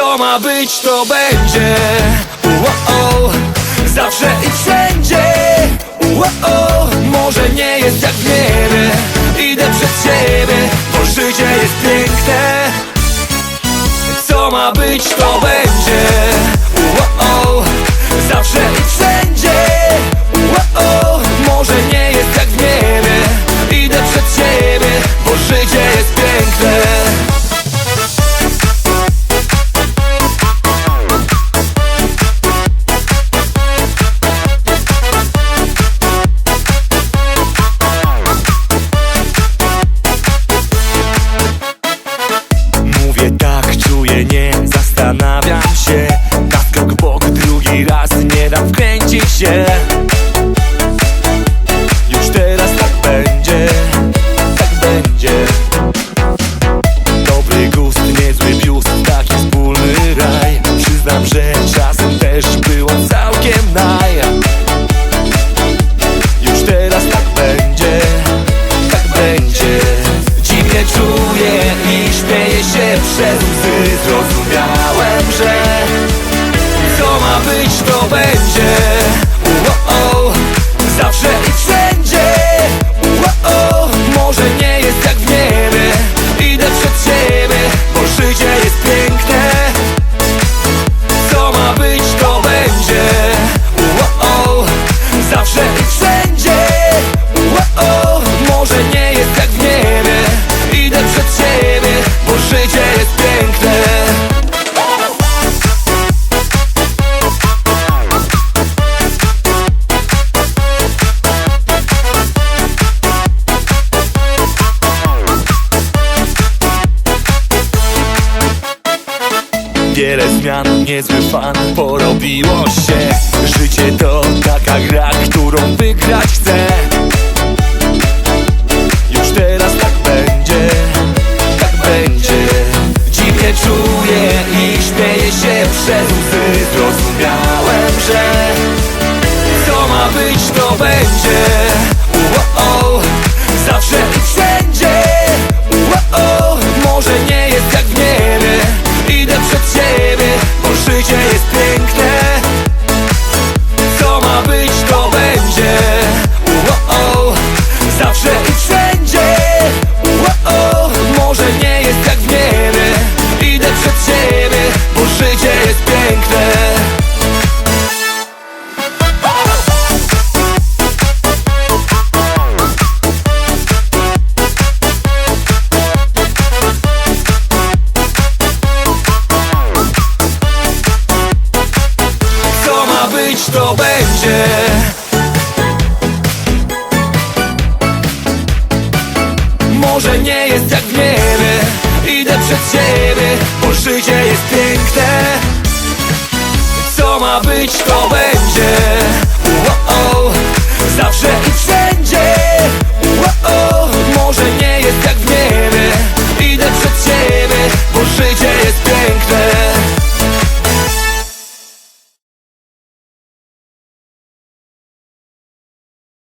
Co ma być, to będzie Uo-o. Zawsze i wszędzie Uo-o. Może nie jest jak w niebie Idę przed siebie, bo życie jest piękne Co ma być, to będzie Uo-o. Zawsze i wszędzie się. Już teraz tak będzie, tak będzie. Dobry gust, niezły biust, taki wspólny raj. Przyznam, że czasem też było całkiem naj. Już teraz tak będzie, tak będzie. Dziwnie czuję i śmieję się przez łzy. Zrozumiałem, że co ma być to będzie Wiele zmian, niezły fan, porobiło się. Życie to taka gra, którą wygrać chcę. Już teraz tak będzie, tak będzie. Dziwnie czuję i śmieję się przez łzy. Zrozumiałem, że co ma być to będzie być, to będzie. Może nie jest jak w niebie Idę przed siebie, bo życie jest piękne. Co ma być, to będzie